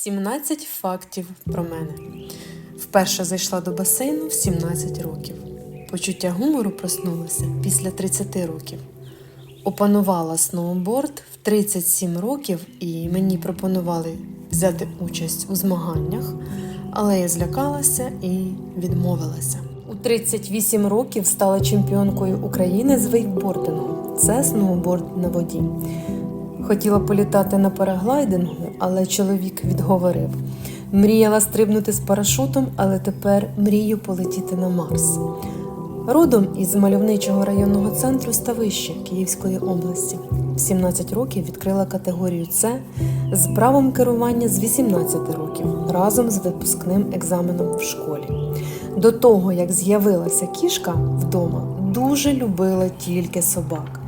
17 фактів про мене. Вперше зайшла до басейну в 17 років. Почуття гумору проснулося після 30 років. Опанувала сноуборд в 37 років і мені пропонували взяти участь у змаганнях, але я злякалася і відмовилася. У 38 років стала чемпіонкою України з вейкбордингу. Це сноуборд на воді. Хотіла політати на параглайдингу, але чоловік відговорив. Мріяла стрибнути з парашутом, але тепер мрію полетіти на Марс. Родом із мальовничого районного центру Ставище Київської області. В 17 років відкрила категорію С з правом керування з 18 років разом з випускним екзаменом в школі. До того, як з'явилася кішка вдома, дуже любила тільки собак.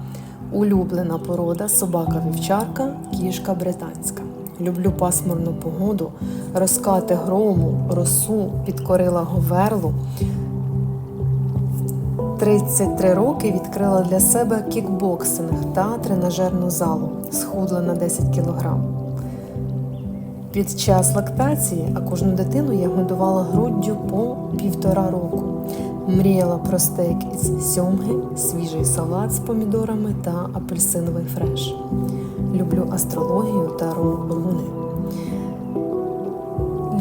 Улюблена порода собака-вівчарка, кішка британська. Люблю пасмурну погоду, розкати грому, росу, підкорила говерлу. 33 роки відкрила для себе кікбоксинг та тренажерну залу, схудла на 10 кілограм. Під час лактації, а кожну дитину я годувала груддю по півтора року. Мріяла про стейк із сьомги, свіжий салат з помідорами та апельсиновий фреш. Люблю астрологію та руни.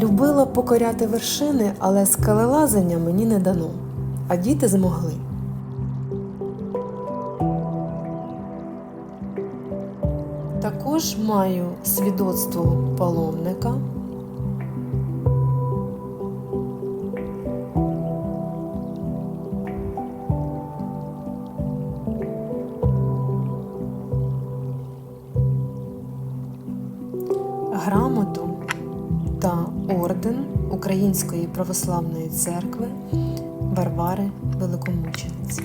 Любила покоряти вершини, але скелелазання мені не дано, а діти змогли. Також маю свідоцтво паломника. Грамоту та орден Української православної церкви Варвари Великомучениці.